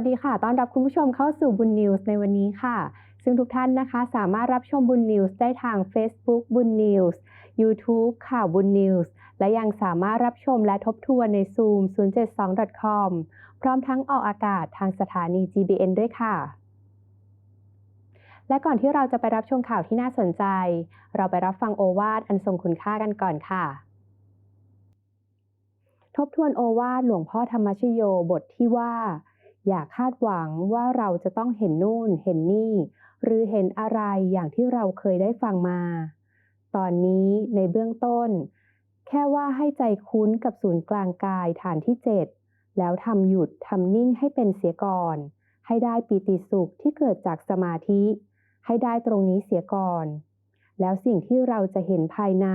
สดีค่ะ ต้อนรับคุณผู้ชมเข้าสู่บุญนิวส์ในวันนี้ค่ะ ซึ่งทุกท่านนะคะสามารถรับชมบุญนิวส์ได้ทาง Facebook บุญนิวส์ YouTube ข่าวบุญนิวส์ และยังสามารถรับชมและทบทวนใน Zoom 072.com พร้อมทั้งออกอากาศทางสถานี GBN ด้วยค่ะ และก่อนที่เราจะไปรับชมข่าวที่น่าสนใจ เราไปรับฟังโอวาทอันทรงคุณค่ากันก่อนค่ะทบทวนโอวาทหลวงพ่อธรรมชโยบทที่ว่า อย่าคาดหวังว่าเราจะต้องเห็นนู่นเห็นนี่ หรือเห็นอะไรอย่างที่เราเคยได้ฟังมา ตอนนี้ในเบื้องต้น แค่ว่าให้ใจคุ้นกับศูนย์กลางกายฐานที่ 7 แล้วทำหยุดทำนิ่งให้เป็นเสียก่อน ให้ได้ปีติสุขที่เกิดจากสมาธิ ให้ได้ตรงนี้เสียก่อน แล้วสิ่งที่เราจะเห็นภายใน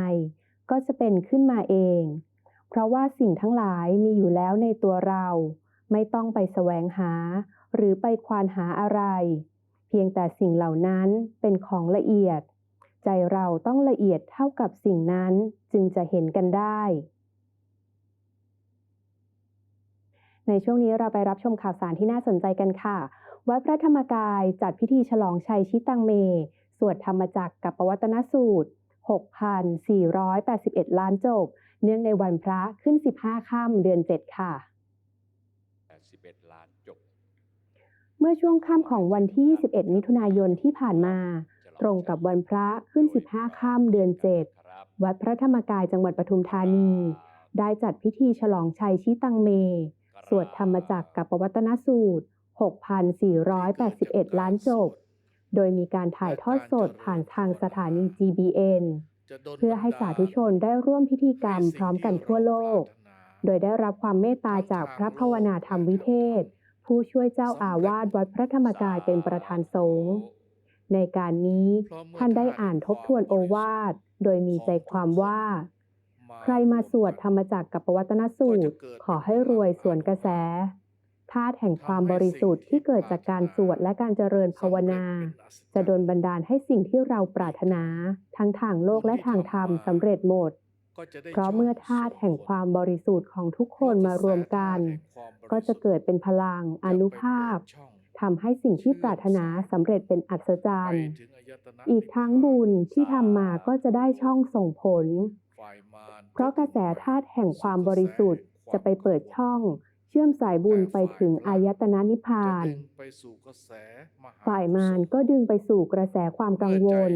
ก็จะเป็นขึ้นมาเอง เพราะว่าสิ่งทั้งหลายมีอยู่แล้วในตัวเรา ไม่ต้องไปแสวงหา หรือไปควานหาอะไร เพียงแต่สิ่งเหล่านั้นเป็นของละเอียด ใจเราต้องละเอียดเท่ากับสิ่งนั้นจึงจะเห็นกันได้ ในช่วงนี้เราไปรับชมข่าวสารที่น่าสนใจกันค่ะวัดพระธรรมกายจัดพิธีฉลองชัยชิตังเม สวดธรรมจักรกับปวัตนสูตร 6,481 ล้านจบ เนื่องในวันพระขึ้น 15 ค่ำเดือน 7 ค่ะ 81ล้านจบ เมื่อช่วงค่ำของวันที่ 21 มิถุนายนที่ผ่านมา ตรงกับวันพระขึ้น 15 ค่ำเดือน 7 วัดพระธรรมกายจังหวัดปทุมธานี ได้จัดพิธีฉลองชัยชิตังเม สวดธรรมจักรกับปวัตนสูตร 6,481 ล้านจบ โดยมีการถ่ายทอดสดผ่านทางสถานี GBN เพื่อให้สาธุชนได้ร่วมพิธีกรรมพร้อมกันทั่วโลก โดยได้รับความเมตตาจากพระภาวนาธรรมวิเทศ ผู้ช่วยเจ้าอาวาสวัดพระธรรมกายเป็นประธานสงฆ์ในการนี้ท่านได้อ่านทบทวนโอวาท โดยมีใจความว่า ใครมาสวดธรรมจักรกับปวัตนสูตร ขอให้รวยสวนกระแสธาตุแห่งความบริสุทธิ์ที่เกิดจากการสวดและการเจริญภาวนา จะดลบันดาลให้สิ่งที่เราปรารถนา ทั้งทางโลกและทางธรรมสำเร็จหมด เพราะเมื่อธาตุแห่งความบริสุทธิ์ของทุกคนมารวมกัน ก็จะเกิดเป็นพลังอนุภาพทำให้สิ่งที่ปรารถนาสำเร็จเป็นอัศจรรย์ อีกทั้งบุญที่ทำมาก็จะได้ช่องส่งผล เพราะกระแสธาตุแห่งความบริสุทธิ์จะไปเปิดช่อง เชื่อมสายบุญไปถึงอายตนะนิพพาน ฝ่ายมารก็ดึงไปสู่กระแสความกังวล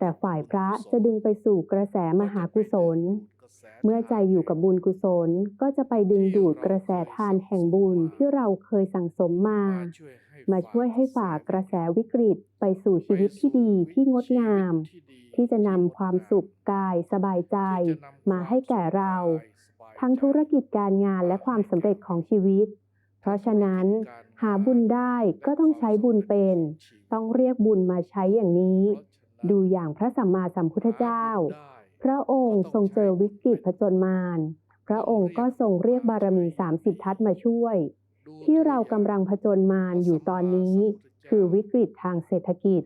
แต่ฝ่ายพระจะดึงไปสู่กระแสมหากุศล เมื่อใจอยู่กับบุญกุศลก็จะไปดึงดูดกระแสทานแห่งบุญที่เราเคยสั่งสมมา มาช่วยให้ฝ่ากระแสวิกฤตไปสู่ชีวิตที่ดีที่งดงาม ที่จะนำความสุขกายสบายใจ มาให้แก่เรา ทั้งธุรกิจการงานและความสำเร็จของชีวิต เพราะฉะนั้น หาบุญได้ก็ต้องใช้บุญเป็น ต้องเรียกบุญมาใช้อย่างนี้ ดูอย่างพระสัมมาสัมพุทธเจ้า พระองค์ทรงเจอวิกฤตผจญมาร พระองค์ก็ทรงเรียกบารมี30ทัศมาช่วย ที่เรากำลังผจญมารอยู่ตอนนี้ คือวิกฤตทางเศรษฐกิจ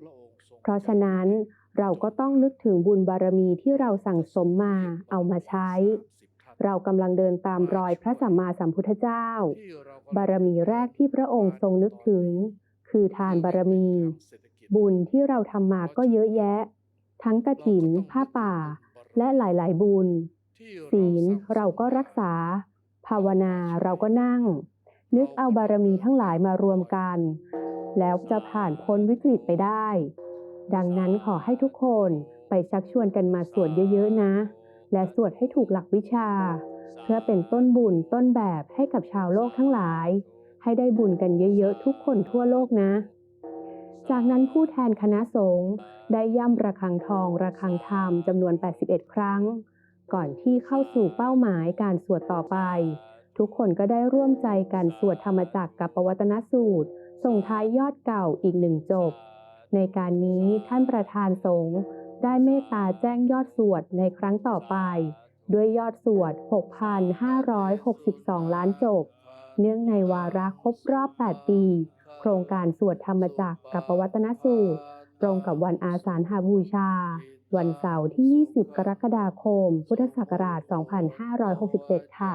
เพราะฉะนั้นเราก็ต้องนึกถึงบุญบารมีที่เราสั่งสมมาเอามาใช้ เรากำลังเดินตามรอยพระสัมมาสัมพุทธเจ้า บารมีแรกที่พระองค์ทรงนึกถึง คือทานบารมี บุญที่เราทำมาก็เยอะแยะ ทั้งกระถิน ผ้าป่า และหลาย ๆ บุญ ศีลเราก็รักษา ภาวนาเราก็นั่ง นึกเอาบารมีทั้งหลายมารวมกัน แล้วจะผ่านพ้นวิกฤตไปได้ ดังนั้นขอให้ทุกคนไปชักชวนกันมาสวดเยอะ ๆ นะ และสวดให้ถูกหลักวิชา เพื่อเป็นต้นบุญต้นแบบให้กับชาวโลกทั้งหลาย ให้ได้บุญกันเยอะ ๆ ทุกคนทั่วโลกนะ จากนั้นผู้แทนคณะสงฆ์ได้ย่ำระฆังทองระฆังธรรมจำนวน 81 ครั้ง ก่อนที่เข้าสู่เป้าหมายการสวดต่อไป ทุกคนก็ได้ร่วมใจกันสวดธรรมจักรกับปวัตนสูตร ส่งท้ายยอดเก่าอีกหนึ่งจบ ในการนี้ท่านประธานสงฆ์ได้เมตตาแจ้งยอดสวดในครั้งต่อไป ด้วยยอดสวด 6,562 ล้านจบ เนื่องในวาระครบรอบ 8 ปี ครงการสวดธรรมจักรกับปวัตนสูตรตรงกับวันอาสาฬหบูชา วันเสาร์ที่ 20 กรกฎาคม พุทธศักราช 2567 ค่ะ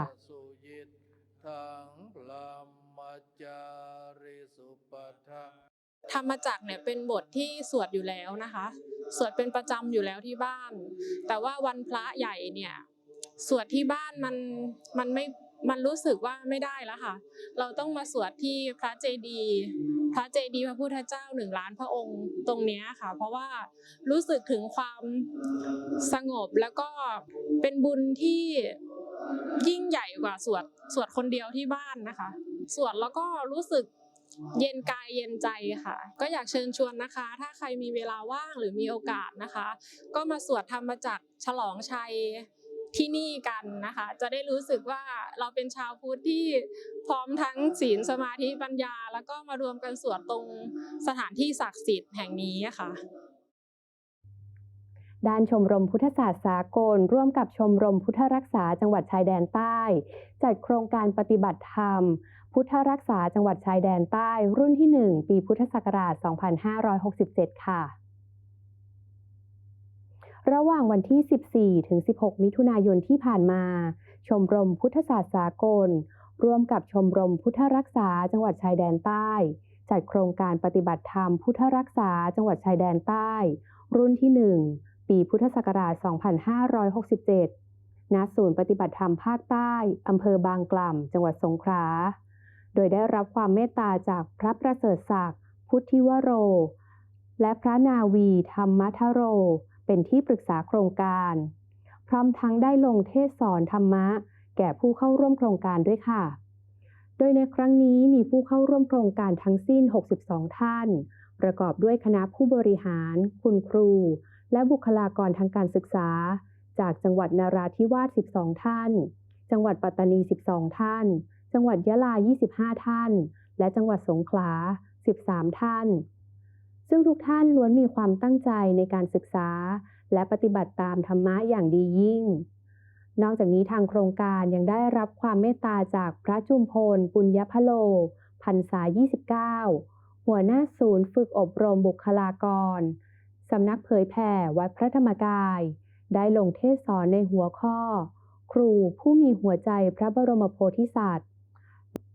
ธรรมจักเนี่ยเป็นบทที่สวดอยู่แล้วนะคะ สวดเป็นประจำอยู่แล้วที่บ้าน แต่ว่าวันพระใหญ่เนี่ยสวดที่บ้านมันมันไม่ มันรู้สึกว่าไม่ได้แล้วค่ะ เราต้องมาสวดที่พระเจดีย์พระเจดีย์พระพุทธเจ้าหนึ่งล้านพระองค์ตรงนี้ค่ะ เพราะว่ารู้สึกถึงความสงบแล้วก็เป็นบุญที่ยิ่งใหญ่กว่าสวดสวดคนเดียวที่บ้านนะคะ สวดแล้วก็รู้สึกเย็นกายเย็นใจค่ะ ก็อยากเชิญชวนนะคะ ถ้าใครมีเวลาว่างหรือมีโอกาสนะคะ ก็มาสวดธรรมจักรฉลองชัย ที่นี่กันนะคะ จะได้รู้สึกว่าเราเป็นชาวพุทธที่พร้อมทั้งศีลสมาธิปัญญา แล้วก็มารวมกันสวดตรงสถานที่ศักดิ์สิทธิ์แห่งนี้ค่ะด้านชมรมพุทธศาสตร์สากล ร่วมกับชมรมพุทธรักษาจังหวัดชายแดนใต้ จัดโครงการปฏิบัติธรรม พุทธรักษาจังหวัดชายแดนใต้ รุ่นที่ 1 ปีพุทธศักราช 2567 ค่ะ ระหว่างวันที่ 14 ถึง 16 มิถุนายนที่ผ่านมา ชมรมพุทธศาสตร์สากล ร่วมกับชมรมพุทธรักษาจังหวัดชายแดนใต้ จัดโครงการปฏิบัติธรรมพุทธรักษาจังหวัดชายแดนใต้ รุ่นที่ 1 ปีพุทธศักราช 2567 ณ ศูนย์ปฏิบัติธรรมภาคใต้ อำเภอบางกล่ำ จังหวัดสงขลา โดยได้รับความเมตตาจากพระประเสริฐศักดิ์ พุทธิวโร และพระนาวีธรรมทโร เป็นที่ปรึกษาโครงการ พร้อมทั้งได้ลงเทศสอนธรรมะ แก่ผู้เข้าร่วมโครงการด้วยค่ะ โดยในครั้งนี้มีผู้เข้าร่วมโครงการทั้งสิ้น 62 ท่าน ประกอบด้วยคณะผู้บริหาร คุณครู และบุคลากรทางการศึกษา จากจังหวัดนาราธิวาส 12 ท่าน จังหวัดปัตตานี 12 ท่าน จังหวัดยะลา 25 ท่าน และจังหวัดสงขลา 13 ท่าน ซึ่งทุกท่านล้วนมีความตั้งใจในการศึกษา และปฏิบัติตามธรรมะอย่างดียิ่ง นอกจากนี้ทางโครงการยังได้รับความเมตตาจากพระจุมพล ปุญญพโล พันษา 29 หัวหน้าศูนย์ฝึกอบรมบุคลากร สำนักเผยแผ่วัดพระธรรมกาย ได้ลงเทศสอนในหัวข้อ ครูผู้มีหัวใจพระบรมโพธิสัตว์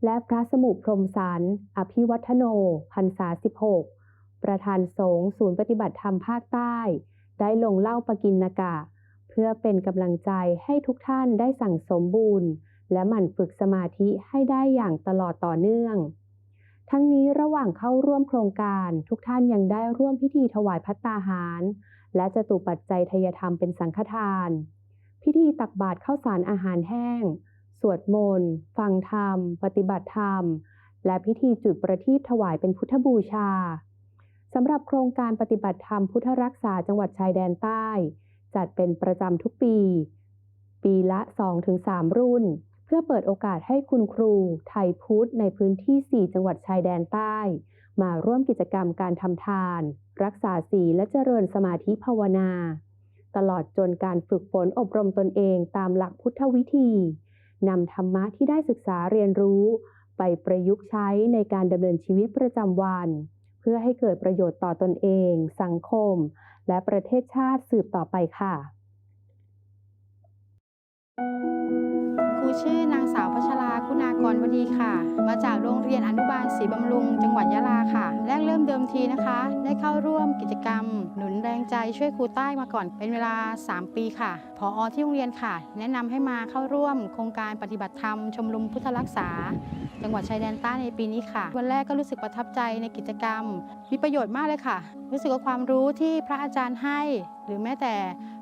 และพระสมุพรมสารอภิวัฒโน พันษา 16 ประธานสงฆ์ศูนย์ปฏิบัติธรรมภาคใต้ ได้ลงเล่าปกินนกะ เพื่อเป็นกำลังใจให้ทุกท่านได้สั่งสมบูรณ์ และหมั่นฝึกสมาธิให้ได้อย่างตลอดต่อเนื่อง ทั้งนี้ระหว่างเข้าร่วมโครงการทุกท่านยังได้ร่วมพิธีถวายพัตตาหาร และจตุปัจจัยทยธรรมเป็นสังฆทาน พิธีตักบาตรข้าวสารอาหารแห้ง สวดมนต์ ฟังธรรม ปฏิบัติธรรมและพิธีจุดประทีปถวายเป็นพุทธบูชา สำหรับโครงการปฏิบัติธรรมพุทธรักษาจังหวัดชายแดนใต้ จัดเป็นประจำทุกปี ปีละ 2-3 รุ่น เพื่อเปิดโอกาสให้คุณครู ไทยพุทธในพื้นที่ 4 จังหวัดชายแดนใต้ มาร่วมกิจกรรมการทำทาน รักษาศีลและเจริญสมาธิภาวนา ตลอดจนการฝึกฝนอบรมตนเองตามหลักพุทธวิธีนำธรรมะที่ได้ศึกษาเรียนรู้ ไปประยุกต์ใช้ในการดำเนินชีวิตประจำวัน พื่อให้เกิดประโยชน์ต่อตนเอง สังคม และประเทศชาติสืบต่อไปค่ะครู ชื่อนางสาวพัชราคุณากรวดีค่ะ มาจากโรงเรียนอนุบาลศรีบำรุง จังหวัดยะลาค่ะ แรกเริ่มเดิมทีนะคะ ได้เข้าร่วมกิจกรรม หนุนแรงใจช่วยครูใต้มาก่อนเป็นเวลา 3 ปีค่ะพออที่โรงเรียนค่ะ แนะนำให้มาเข้าร่วมโครงการปฏิบัติธรรมชมรมพุทธรักษา จังหวัดชายแดนใต้ในปีนี้ค่ะ วันแรกก็รู้สึกประทับใจในกิจกรรม มีประโยชน์มากเลยค่ะ รู้สึกว่าความรู้ที่พระอาจารย์ให้ หรือแม้แต่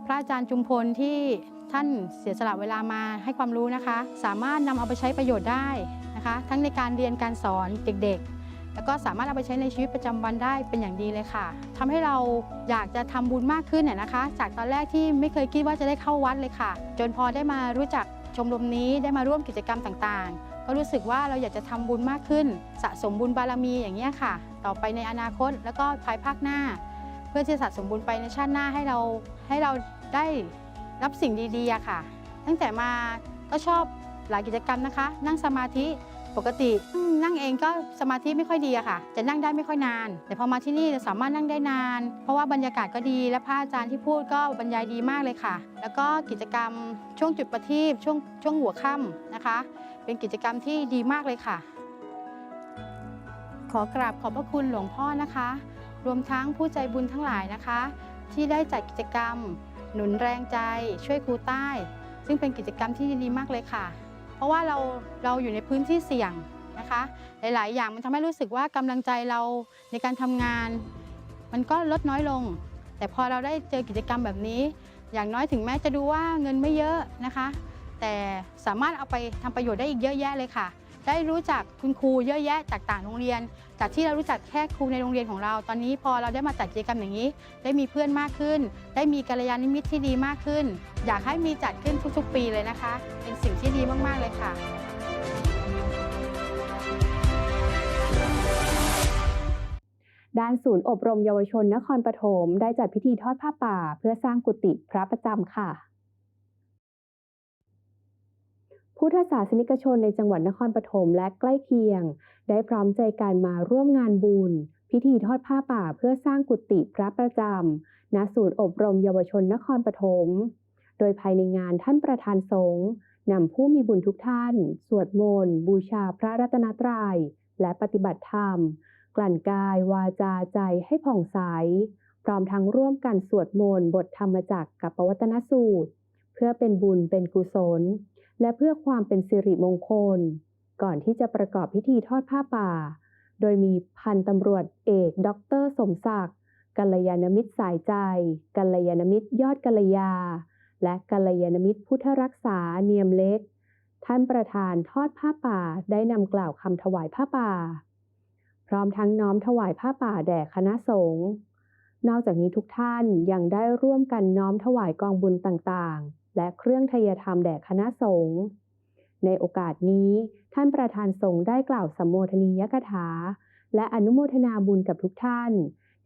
พระอาจารย์จุมพลที่ ท่านเสียสละเวลามาให้ความรู้นะคะ สามารถนำเอาไปใช้ประโยชน์ได้นะคะ ทั้งในการเรียนการสอนเด็กๆ แล้วก็สามารถเอาไปใช้ในชีวิตประจำวันได้เป็นอย่างดีเลยค่ะทำให้เราอยากจะทำบุญมากขึ้นน่ยนะคะ จากตอนแรกที่ไม่เคยคิดว่าจะได้เข้าวัดเลยค่ะ จนพอได้มารู้จักชมรมนี้ได้มาร่วมกิจกรรมต่างๆ ก็รู้สึกว่าเราอยากจะทำบุญมากขึ้น สะสมบุญบารมีอย่างนี้ค่ะ ต่อไปในอนาคตแล้วก็ภายภาคหน้า เพื่อที่จะสะสมบุญไปในชาติหน้าให้เราให้เราได้ รับสิ่งดีๆค่ะ ตั้งแต่มาก็ชอบหลายกิจกรรมนะคะ นั่งสมาธิปกตินั่งเองก็สมาธิไม่ค่อยดีอะค่ะ จะนั่งได้ไม่ค่อยนาน แต่พอมาที่นี่จะสามารถนั่งได้นาน เพราะว่าบรรยากาศก็ดีและพระอาจารย์ที่พูดก็บรรยายดีมากเลยค่ะ แล้วก็กิจกรรมช่วงจุดประทีปช่วงช่วงหัวค่ำนะคะ เป็นกิจกรรมที่ดีมากเลยค่ะ ขอกราบขอบพระคุณหลวงพ่อนะคะ รวมทั้งผู้ใจบุญทั้งหลายนะคะ ที่ได้จัดกิจกรรม หนุนแรงใจช่วยครูใต้ ซึ่งเป็นกิจกรรมที่ดีมากเลยค่ะ เพราะว่าเราเราอยู่ในพื้นที่เสี่ยงนะคะ หลาย ๆ อย่างมันทำให้รู้สึกว่ากำลังใจเราในการทำงาน มันก็ลดน้อยลง แต่พอเราได้เจอกิจกรรมแบบนี้ อย่างน้อยถึงแม้จะดูว่าเงินไม่เยอะนะคะ แต่สามารถเอาไปทำประโยชน์ได้อีกเยอะแยะเลยค่ะ ได้รู้จักคุณครูเยอะแยะจากต่างโรงเรียน จากที่เรารู้จักแค่ครูในโรงเรียนของเรา ตอนนี้พอเราได้มาจัดกิจกรรมอย่างนี้ ได้มีเพื่อนมากขึ้น ได้มีกัลยาณมิตรที่ดีมากขึ้น อยากให้มีจัดขึ้นทุกๆ ปีเลยนะคะ เป็นสิ่งที่ดีมากๆเลยค่ะด้านศูนย์อบรมเยาวชนนครปฐมได้จัดพิธีทอดผ้าป่า เพื่อสร้างกุฏิพระประจำค่ะ พุทธศาสนิกชนในจังหวัดนครปฐมและใกล้เคียง ได้พร้อมใจกันมาร่วมงานบุญ พิธีทอดผ้าป่าเพื่อสร้างกุฏิพระประจำณศูนย์อบรมเยาวชนนครปฐม โดยภายในงานท่านประธานสงฆ์นำผู้มีบุญทุกท่าน สวดมนต์บูชาพระรัตนตรัย และปฏิบัติธรรม กลั่นกายวาจาใจให้ผ่องใส พร้อมทั้งร่วมกันสวดมนต์บทธรรมจักรกับปวัตนสูตร เพื่อเป็นบุญเป็นกุศล และเพื่อความเป็นสิริมงคล ก่อนที่จะประกอบพิธีทอดผ้าป่า โดยมีพันตำรวจเอกด็อกเตอร์สมศักดิ์กัลยาณมิตรสายใจ กัลยาณมิตรยอดกัลยา และกัลยาณมิตรพุทธรักษาเนียมเล็ก ท่านประธานทอดผ้าป่าได้นำกล่าวคำถวายผ้าป่า พร้อมทั้งน้อมถวายผ้าป่าแด่คณะสงฆ์นอกจากนี้ทุกท่านยังได้ร่วมกันน้อมถวายกองบุญต่างๆ และเครื่องทยธรรมแด่คณะสงฆ์ในโอกาสนี้ท่านประธานสงฆ์ได้กล่าวสัมโมทนียกถา และอนุโมทนาบุญกับทุกท่าน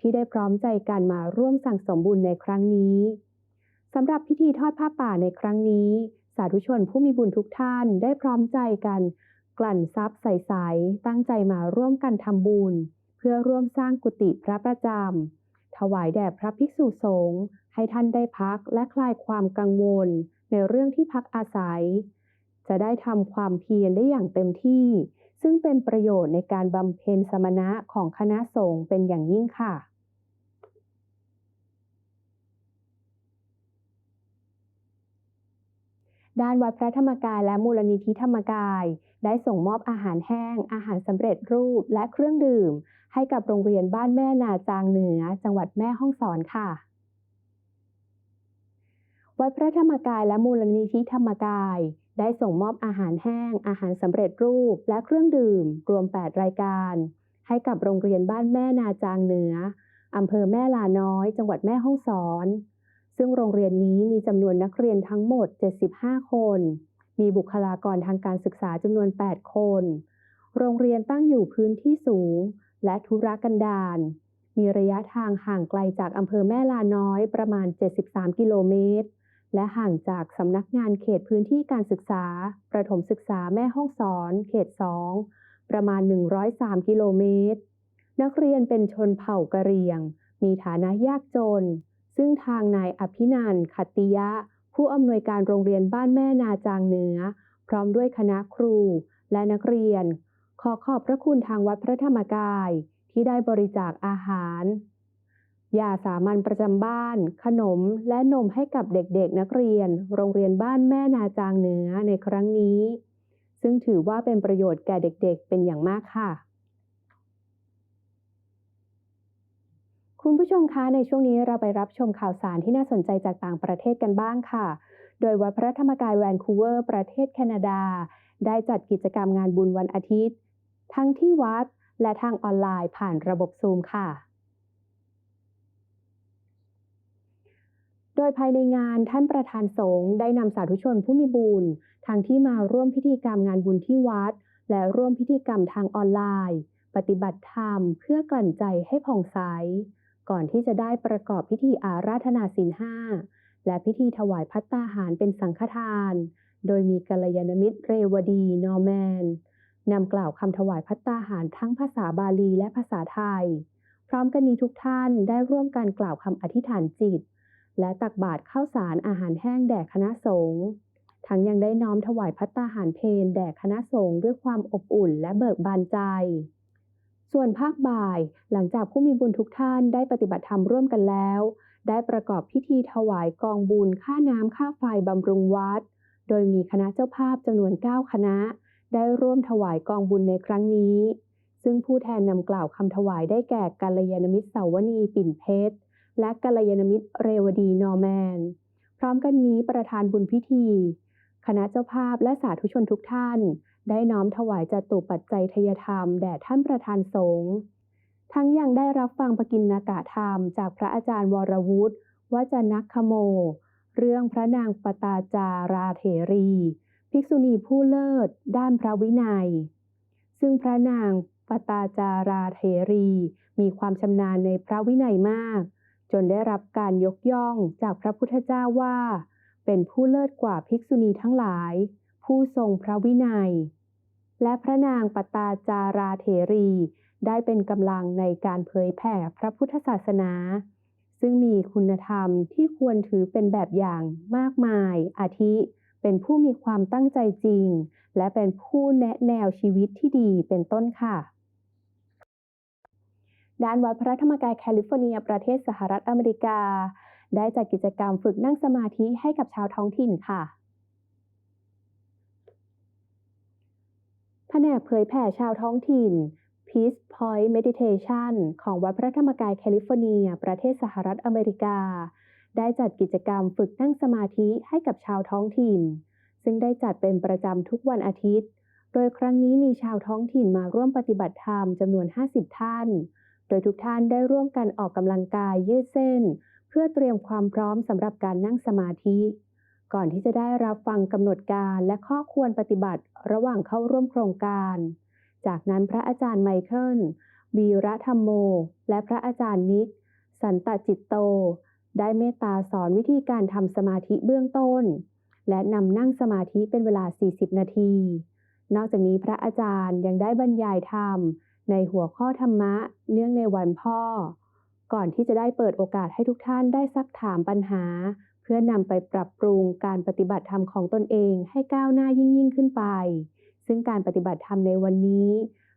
ที่ได้พร้อมใจกันมาร่วมสั่งสมบุญในครั้งนี้สำหรับพิธีทอดผ้าป่าในครั้งนี้ สาธุชนผู้มีบุญทุกท่านได้พร้อมใจกัน กลั่นทรัพย์ใสๆตั้งใจมาร่วมกันทำบุญ เพื่อร่วมสร้างกุฏิพระประจำถวายแด่พระภิกษุสงฆ์ ให้ท่านได้พักและคลายความกังวลในเรื่องที่พักอาศัย จะได้ทำความเพียรได้อย่างเต็มที่ ซึ่งเป็นประโยชน์ในการบำเพ็ญสมณะของคณะสงฆ์เป็นอย่างยิ่งค่ะ ด้านวัดพระธรรมกายและมูลนิธิธรรมกาย ได้ส่งมอบอาหารแห้ง อาหารสำเร็จรูปและเครื่องดื่ม ให้กับโรงเรียนบ้านแม่นาจางเหนือ จังหวัดแม่ฮ่องสอนค่ะ วัดพระธรรมกายและมูลนิธิธรรมกาย ได้ส่งมอบอาหารแห้ง อาหารสำเร็จรูป และเครื่องดื่ม รวม 8 รายการ ให้กับโรงเรียนบ้านแม่นาจางเหนืออำเภอแม่ลาน้อย จังหวัดแม่ฮ่องสอน ซึ่งโรงเรียนนี้มีจำนวนนักเรียนทั้งหมด 75 คน มีบุคลากรทางการศึกษาจำนวน 8 คน โรงเรียนตั้งอยู่พื้นที่สูง และธุรกันดารมีระยะทางห่างไกลจากอำเภอแม่ลาน้อยประมาณ 73 กิโลเมตร และห่างจากสำนักงานเขตพื้นที่การศึกษา ประถมศึกษาแม่ห้องสอน เขต 2 ประมาณ 103 กิโลเมตร นักเรียนเป็นชนเผ่ากะเหรี่ยง มีฐานะยากจน ซึ่งทางนายอภินันขัตติยะ ผู้อำนวยการโรงเรียนบ้านแม่นาจางเหนือ พร้อมด้วยคณะครูและนักเรียน ขอขอบพระคุณทางวัดพระธรรมกาย ที่ได้บริจาคอาหาร ยาสามัญประจำบ้าน ขนมและนมให้กับเด็กๆนักเรียน โรงเรียนบ้านแม่นาจางเหนือในครั้งนี้ ซึ่งถือว่าเป็นประโยชน์แก่เด็กๆ เป็นอย่างมากค่ะ คุณผู้ชมคะในช่วงนี้เราไปรับชมข่าวสารที่น่าสนใจจากต่างประเทศกันบ้างค่ะ โดยวัดพระธรรมกายแวนคูเวอร์ประเทศแคนาดา ได้จัดกิจกรรมงานบุญวันอาทิตย์ ทั้งที่วัดและทางออนไลน์ผ่านระบบซูมค่ะ โดยภายในงานท่านประธานสงฆ์ได้นำสาธุชนผู้มีบุญทั้งที่มาร่วมพิธีกรรมงานบุญที่วัด และร่วมพิธีกรรมทางออนไลน์ ปฏิบัติธรรมเพื่อกลั่นใจให้ผ่องใส ก่อนที่จะได้ประกอบพิธีอาราธนาศีลห้าและพิธีถวายพัตตาหารเป็นสังฆทาน โดยมีกัลยาณมิตรเรวดีนอร์แมนนำกล่าวคำถวายพัตตาหารทั้งภาษาบาลีและภาษาไทย พร้อมกันนี้ทุกท่านได้ร่วมกันกล่าวคำอธิษฐานจิต และตักบาตรข้าวสารอาหารแห้งแด่คณะสงฆ์ทั้งยังได้น้อมถวายพัตตาหารเพลแด่คณะสงฆ์ด้วยความอบอุ่นและเบิกบานใจ ส่วนภาคบ่ายหลังจากผู้มีบุญทุกท่านได้ปฏิบัติธรรมร่วมกันแล้ว ได้ประกอบพิธีถวายกองบุญค่าน้ำค่าไฟบำรุงวัด โดยมีคณะเจ้าภาพจำนวน 9 คณะ ได้ร่วมถวายกองบุญในครั้งนี้ ซึ่งผู้แทนนำกล่าวคำถวายได้แก่กัลยาณมิตรเสาวนีปิ่นเพชร และกัลยาณมิตรเรวดีนอร์แมน พร้อมกันนี้ประธานบุญพิธี คณะเจ้าภาพและสาธุชนทุกท่าน ได้น้อมถวายจตุปัจจัยทยธรรมแด่ท่านประธานสงฆ์ทั้งยังได้รับฟังปกิณนากะธรรม จากพระอาจารย์วรวุฒิวจนักขโม เรื่องพระนางปตาจาราเถรี ภิกษุณีผู้เลิศ ด้านพระวินัย ซึ่งพระนางปตาจาราเถรี มีความชำนาญในพระวินัยมาก จนได้รับการยกย่องจากพระพุทธเจ้าว่า เป็นผู้เลิศกว่าภิกษุณีทั้งหลาย ผู้ทรงพระวินัย และพระนางปตาจาราเถรี ได้เป็นกำลังในการเผยแผ่พระพุทธศาสนา ซึ่งมีคุณธรรมที่ควรถือเป็นแบบอย่างมากมาย อาทิ เป็นผู้มีความตั้งใจจริง และเป็นผู้แนะแนวชีวิตที่ดีเป็นต้นค่ะ ด้านวัดพระธรรมกายแคลิฟอร์เนีย ประเทศสหรัฐอเมริกา ได้จัดกิจกรรมฝึกนั่งสมาธิให้กับชาวท้องถิ่นค่ะแผนกเผยแผ่ชาวท้องถิ่น Peace Point Meditation ของวัดพระธรรมกายแคลิฟอร์เนีย ประเทศสหรัฐอเมริกา ได้จัดกิจกรรมฝึกนั่งสมาธิให้กับชาวท้องถิ่น ซึ่งได้จัดเป็นประจำทุกวันอาทิตย์ โดยครั้งนี้มีชาวท้องถิ่นมาร่วมปฏิบัติธรรมจำนวน 50 ท่าน โดยทุกท่านได้ร่วมกันออกกำลังกายยืดเส้น เพื่อเตรียมความพร้อมสำหรับการนั่งสมาธิ ก่อนที่จะได้รับฟังกำหนดการและข้อควรปฏิบัติระหว่างเข้าร่วมโครงการ จากนั้นพระอาจารย์ไมเคิลวีระธรรมโม และพระอาจารย์นิก สันตจิตโต ได้เมตตาสอนวิธีการทำสมาธิเบื้องต้น และนำนั่งสมาธิเป็นเวลา 40 นาที นอกจากนี้พระอาจารย์ยังได้บรรยายธรรม ในหัวข้อธรรมะเนื่องในวันพ่อ ก่อนที่จะได้เปิดโอกาสให้ทุกท่านได้ซักถามปัญหา เพื่อนำไปปรับปรุงการปฏิบัติธรรมของตนเองให้ก้าวหน้ายิ่งยิ่งขึ้นไป ซึ่งการปฏิบัติธรรมในวันนี้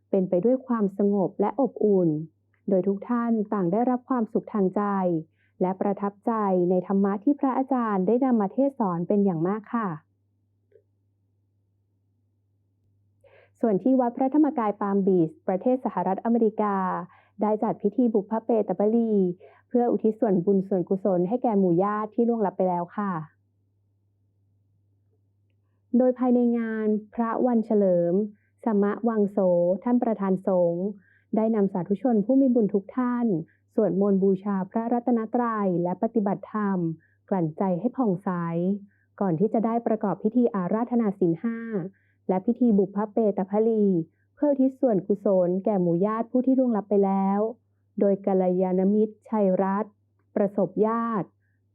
เป็นไปด้วยความสงบและอบอุ่น โดยทุกท่านต่างได้รับความสุขทางใจ และประทับใจในธรรมะที่พระอาจารย์ได้นำมาเทศสอนเป็นอย่างมากค่ะ ส่วนที่วัดพระธรรมกายปาล์มบีชประเทศสหรัฐอเมริกา ได้จัดพิธีบุพเพเปตบลีเพื่ออุทิศส่วนบุญส่วนกุศลให้แก่หมู่ญาติที่ล่วงลับไปแล้วค่ะ โดยภายในงานพระวันเฉลิม สมะวังโส ท่านประธานสงฆ์ได้นำสาธุชนผู้มีบุญทุกท่าน สวดมนต์บูชาพระรัตนตรัยและปฏิบัติธรรม กลั่นใจให้ผ่องใส ก่อนที่จะได้ประกอบพิธีอาราธนาศีลห้า และพิธีบุพเพเปตพลี เพื่อทิศส่วนกุศลแก่หมู่ญาติผู้ที่ล่วงลับไปแล้ว โดยกัลยาณมิตร ชัยรัตน์ประสบญาติ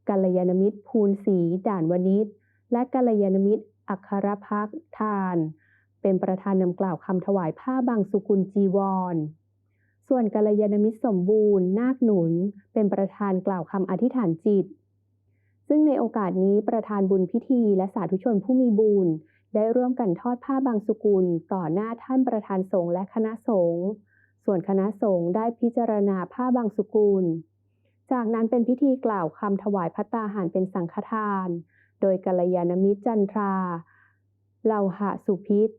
กัลยาณมิตร ภูลศรีด่านวณิชและกัลยาณมิตร อัครพักทาน เป็นประธานนำกล่าวคำถวายผ้าบางสุกุลจีวร ส่วนกัลยาณมิตรสมบูรณ์ นาคหนุน เป็นประธานกล่าวคำอธิษฐานจิต ซึ่งในโอกาสนี้ประธานบุญพิธีและสาธุชนผู้มีบุญ ได้ร่วมกันทอดผ้าบางสุกุล ต่อหน้าท่านประธานสงฆ์และคณะสงฆ์ ส่วนคณะสงฆ์ได้พิจารณาผ้าบางสุกุล จากนั้นเป็นพิธีกล่าวคำถวายพัตตาหารเป็นสังฆทาน โดยกัลยาณมิตรจันทราเลาหะสุพิษ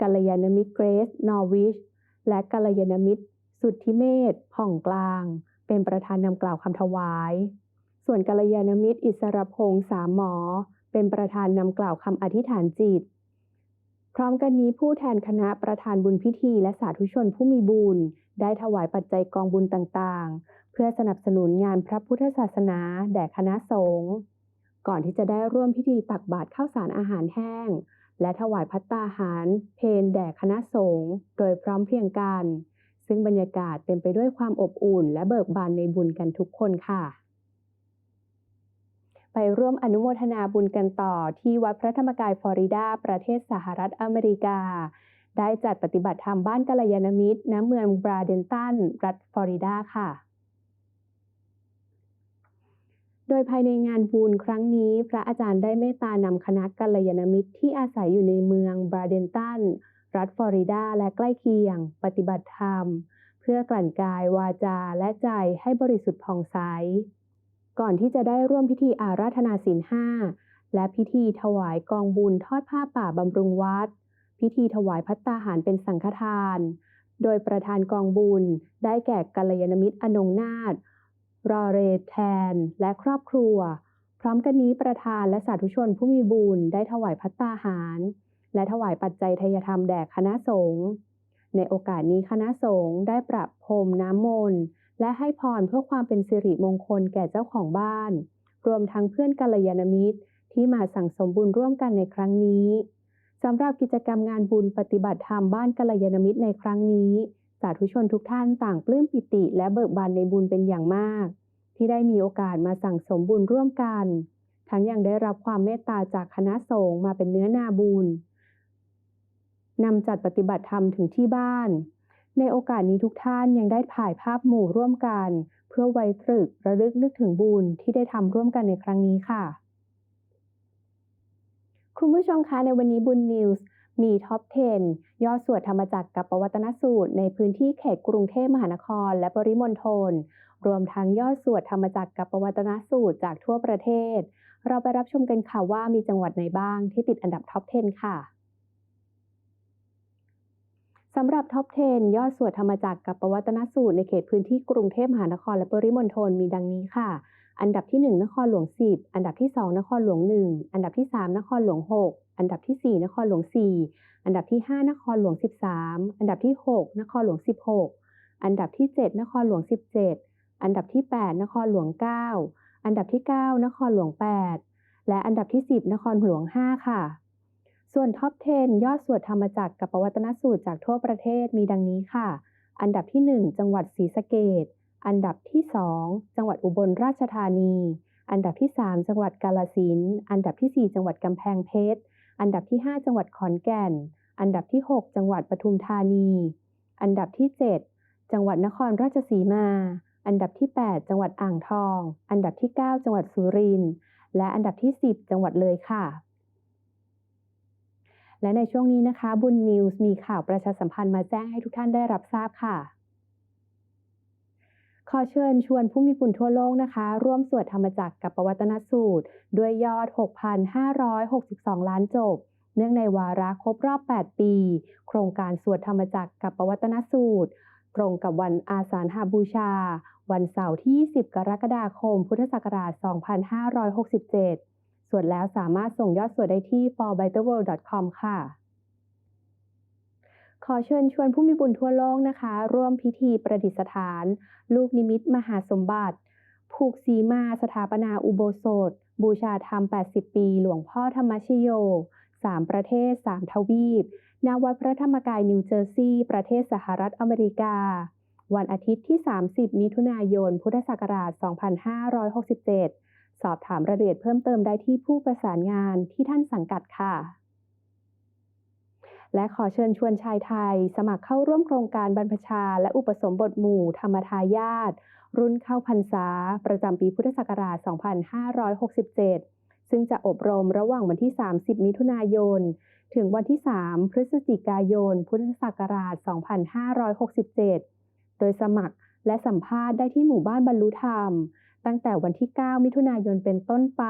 กัลยาณมิตรเกรซนอร์วิช และกัลยาณมิตร สุทธิเมธผ่องกลาง เป็นประธานนำกล่าวคำถวาย ส่วนกัลยาณมิตรอิสรพงษ์สามหมอ เป็นประธานนำกล่าวคำอธิษฐานจิต พร้อมกันนี้ผู้แทนคณะประธานบุญพิธีและสาธุชนผู้มีบุญได้ถวายปัจจัยกองบุญต่างๆ เพื่อสนับสนุนงานพระพุทธศาสนาแด่คณะสงฆ์ก่อนที่จะได้ร่วมพิธีตักบาตรข้าวสารอาหารแห้ง และถวายพัตตาหาร เพนแด่คณะสงฆ์โดยพร้อมเพรียงกัน ซึ่งบรรยากาศเต็มไปด้วยความอบอุ่น และเบิกบานในบุญกันทุกคนค่ะ ไปร่วมอนุโมทนาบุญกันต่อที่วัดพระธรรมกายฟลอริดา ประเทศสหรัฐอเมริกา ได้จัดปฏิบัติธรรมบ้านกัลยาณมิตรณเมืองบราเดนตัน รัฐฟลอริดาค่ะโดยภายในงานบุญครั้งนี้ พระอาจารย์ได้เมตตานำคณะกัลยาณมิตรที่อาศัยอยู่ในเมืองบราเดนตัน รัฐฟลอริดา และใกล้เคียง ปฏิบัติธรรม เพื่อพื่อกลั่นกายวาจาและใจให้บริสุทธิ์ผ่องใส ก่อนที่จะได้ร่วมพิธีอาราธนาศีลห้าและพิธีถวายกองบุญทอดผ้าป่าบำรุงวัด พิธีถวายพัตตาหารเป็นสังฆทาน โดยประธานกองบุญได้แก่กัลยาณมิตรอนงนาถรอเรแทน และครอบครัว พร้อมกันนี้ประธานและสาธุชนผู้มีบุญได้ถวายพัตตาหาร และถวายปัจจัยทยธรรมแด่คณะสงฆ์ในโอกาสนี้คณะสงฆ์ได้ประพรมน้ำมนต์ และให้พรเพื่อความเป็นสิริมงคลแก่เจ้าของบ้าน รวมทั้งเพื่อนกัลยาณมิตร ที่มาสั่งสมบุญร่วมกันในครั้งนี้สำหรับกิจกรรมงานบุญปฏิบัติธรรมบ้านกัลยาณมิตรในครั้งนี้ สาธุชนทุกท่านต่างปลื้มปิติและเบิกบานในบุญเป็นอย่างมาก ที่ได้มีโอกาสมาสั่งสมบุญร่วมกัน ทั้งยังได้รับความเมตตาจากคณะสงฆ์มาเป็นเนื้อนาบุญนำจัดปฏิบัติธรรมถึงที่บ้าน ในโอกาสนี้ทุกท่านยังได้ถ่ายภาพหมู่ร่วมกัน เพื่อไว้ตรึกระลึกนึกถึงบุญที่ได้ทำร่วมกันในครั้งนี้ค่ะ คุณผู้ชมคะในวันนี้บุญนิวส์มีท็อป 10 ยอดสวดธรรมจักรกับปวัตนสูตร ในพื้นที่เขตกรุงเทพมหานคร และปริมณฑลรวมทั้งยอดสวดธรรมจักรกับปวัตนสูตรจากทั่วประเทศ เราไปรับชมกันค่ะว่ามีจังหวัดไหนบ้างที่ติดอันดับท็อป 10 ค่ะ สำหรับท็อป 10 ยอดสวดธรรมจักรกับปวัตนสูตรในเขตพื้นที่กรุงเทพมหานครและปริมณฑลมีดังนี้ค่ะ อันดับที่ 1 นครหลวง 10 อันดับที่ 2 นครหลวง 1 อันดับที่ 3 นครหลวง 6 อันดับที่ 4 นครหลวง 4 อันดับที่ 5 นครหลวง 13 อันดับที่ 6 นครหลวง 16 อันดับที่ 7 นครหลวง 17 อันดับที่ 8 นครหลวง 9 อันดับที่ 9 นครหลวง 8 และอันดับที่ 10 นครหลวง 5 ค่ะ ส่วนท็อป 10 ยอดสวดธรรมจักรกับปวัตนสูตรจากทั่วประเทศมีดังนี้ค่ะ อันดับที่ 1 จังหวัดศรีสะเกษอันดับที่ 2 จังหวัดอุบลราชธานี อันดับที่ 3 จังหวัดกาฬสินอันดับที่ 4 จังหวัดกำแพงเพชร อันดับที่ 5 จังหวัดขอนแก่น อันดับที่ 6 จังหวัดปทุมธานี อันดับที่ 7 จังหวัดนครราชสีมา อันดับที่ 8 จังหวัดอ่างทอง อันดับที่ 9 จังหวัดสุรินทร์ และอันดับที่ 10 จังหวัดเลยค่ะ และในช่วงนี้นะคะ บุญนิวส์มีข่าวประชาสัมพันธ์มาแจ้งให้ทุกท่านได้รับทราบค่ะ ขอเชิญชวนผู้มีบุญทั่วโลกนะคะ ร่วมสวดธรรมจักรกับปวัตนสูตร ด้วยยอด 6,562 ล้านจบ เนื่องในวาระครบรอบ 8 ปี โครงการสวดธรรมจักรกับปวัตนสูตร ตรงกับวันอาสาฬหบูชา วันเสาร์ที่ 20 กรกฎาคม พุทธศักราช 2567 สวดแล้วสามารถส่งยอดสวดได้ที่ forbetterworld.com ค่ะ ขอเชิญชวนผู้มีบุญทั่วโลกนะคะ ร่วมพิธีประดิษฐาน ลูกนิมิตมหาสมบัติ ผูกสีมาสถาปนาอุโบสถ บูชาธรรม 80 ปี หลวงพ่อธรรมชโย 3 ประเทศ 3 ทวีปณวัดพระธรรมกายนิวเจอร์ซีย์ประเทศสหรัฐอเมริกา วันอาทิตย์ที่ 30 มิถุนายน พุทธศักราช 2567 สอบถามรายละเอียดเพิ่มเติมได้ที่ผู้ประสานงานที่ท่านสังกัดค่ะ และขอเชิญชวนชายไทย สมัครเข้าร่วมโครงการบรรพชา และอุปสมบทหมู่ ธรรมทายาทรุ่นเข้าพรรษา ประจำปีพุทธศักราช 2567 ซึ่งจะอบรมระหว่างวันที่ 30 มิถุนายน ถึงวันที่ 3 พฤศจิกายน พุทธศักราช 2567 โดยสมัครและสัมภาษณ์ได้ที่หมู่บ้านบรรลุธรรม ตั้งแต่วันที่ 9 มิถุนายนเป็นต้นไป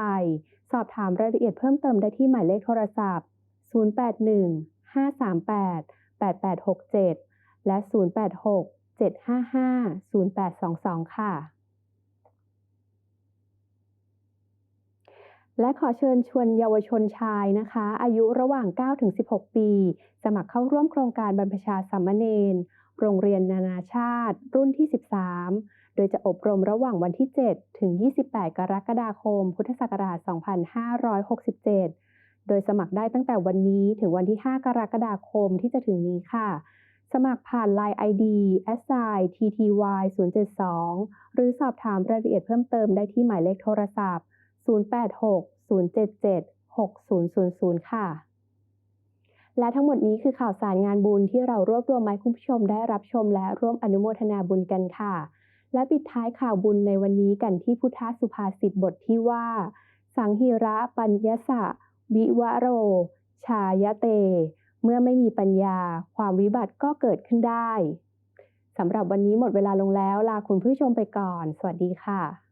สอบถามรายละเอียดเพิ่มเติมได้ที่หมายเลขโทรศัพท์ 081 538 8867 และ 086 755 0822 ค่ะ และขอเชิญชวนเยาวชนชายนะคะ อายุระหว่าง 9-16 ปี สมัครเข้าร่วมโครงการบรรพชาสามเณรโรงเรียนนานาชาติ รุ่นที่ 13 ดยจะอบรมระหว่างวันที่ 7 ถึง 28 กรกฎาคม พุทธศักราช 2567 โดยสมัครได้ตั้งแต่วันนี้ถึงวันที่ 5 กรกฎาคมที่จะถึงนี้ค่ะ สมัครผ่าน Line ID s i tty 072 หรือสอบถามรายละเอียดเพิ่มเติมได้ที่หมายเลขโทรศัพท์ 086 077 6000 ค่ะ และทั้งหมดนี้คือข่าวสารงานบุญที่เรารวบรวมมาให้คุณผู้ชมได้รับชมและร่วมอนุโมทนาบุญกันค่ะ และปิดท้ายข่าวบุญในวันนี้กันที่พุทธสุภาษิตบทที่ว่า สังหิระปัญญสะ วิวโร ชายเต เมื่อไม่มีปัญญา ความวิบัติก็เกิดขึ้นได้สำหรับวันนี้หมดเวลาลงแล้ว ลาคุณผู้ชมไปก่อน สวัสดีค่ะ